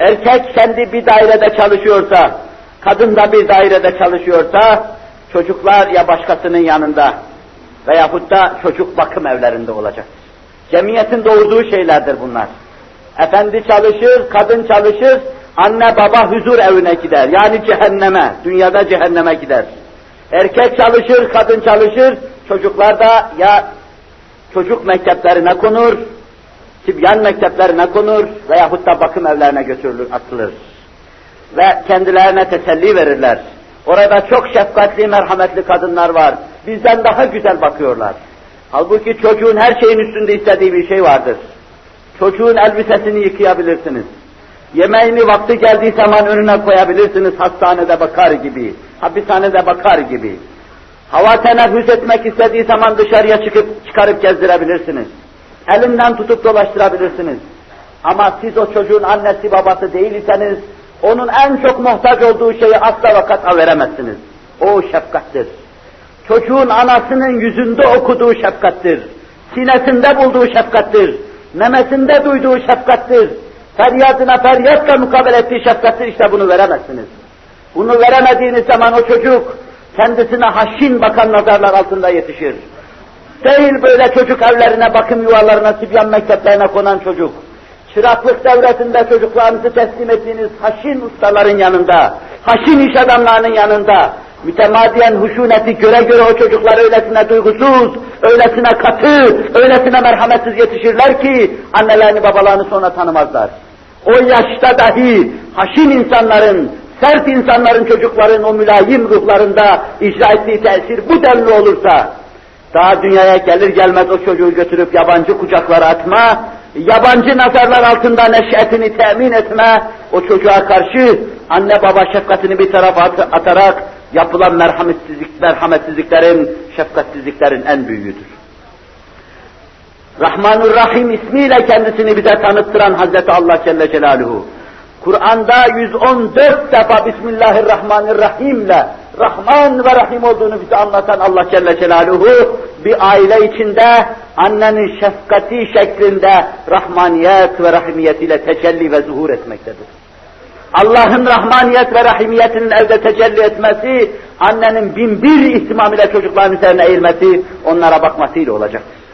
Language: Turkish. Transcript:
Erkek kendi bir dairede çalışıyorsa, kadın da bir dairede çalışıyorsa, çocuklar ya başkasının yanında veyahut da çocuk bakım evlerinde olacak. Cemiyetin doğurduğu şeylerdir bunlar. Efendi çalışır, kadın çalışır, anne baba huzur evine gider. Yani cehenneme, dünyada cehenneme gider. Erkek çalışır, kadın çalışır, çocuklar da ya çocuk mekteplerine konur, tibyan mekteplerine konur veyahut da bakım evlerine götürülür, atılır. Ve kendilerine teselli verirler. Orada çok şefkatli, merhametli kadınlar var. Bizden daha güzel bakıyorlar. Halbuki çocuğun her şeyin üstünde istediği bir şey vardır. Çocuğun elbisesini yıkayabilirsiniz. Yemeğini vakti geldiği zaman önüne koyabilirsiniz hastanede bakar gibi, hapishanede bakar gibi. Hava teneffüs etmek istediği zaman dışarıya çıkıp çıkarıp gezdirebilirsiniz. Elinden tutup dolaştırabilirsiniz. Ama siz o çocuğun annesi babası değilseniz, onun en çok muhtaç olduğu şeyi asla ve kata veremezsiniz. O şefkattir. Çocuğun anasının yüzünde okuduğu şefkattir. Sinesinde bulduğu şefkattir. Memesinde duyduğu şefkattir. Feryadına feryatla mukabele ettiği şefkattir. İşte bunu veremezsiniz. Bunu veremediğiniz zaman o çocuk kendisine haşin bakan nazarlar altında yetişir. Değil böyle çocuk evlerine, bakım yuvalarına, sibyan mekteplerine konan çocuk. Çıraklık devletinde çocuklarınızı teslim ettiğiniz haşin ustaların yanında, haşin iş adamlarının yanında, mütemadiyen huşuneti göre göre o çocuklar öylesine duygusuz, öylesine katı, öylesine merhametsiz yetişirler ki annelerini babalarını sonra tanımazlar. O yaşta dahi haşin insanların, sert insanların çocukların o mülayim ruhlarında icra ettiği tesir bu denli olursa, daha dünyaya gelir gelmez o çocuğu götürüp yabancı kucaklara atma, yabancı nazarlar altında neşetini temin etme, o çocuğa karşı anne baba şefkatini bir tarafa at- atarak yapılan merhametsizlik, merhametsizliklerin, şefkatsizliklerin en büyüğüdür. Rahmanur Rahim ismiyle kendisini bize tanıttıran Hazreti Allah Celle Celaluhu. Kur'an'da 114 defa Bismillahirrahmanirrahim ile Rahman ve Rahim olduğunu bize anlatan Allah Celle Celaluhu bir aile içinde annenin şefkati şeklinde rahmaniyet ve rahimiyetiyle tecelli ve zuhur etmektedir. Allah'ın rahmaniyet ve rahimiyetinin evde tecelli etmesi, annenin bin bir ihtimam ile çocukların üzerine eğilmesi, onlara bakmasıyla olacaktır.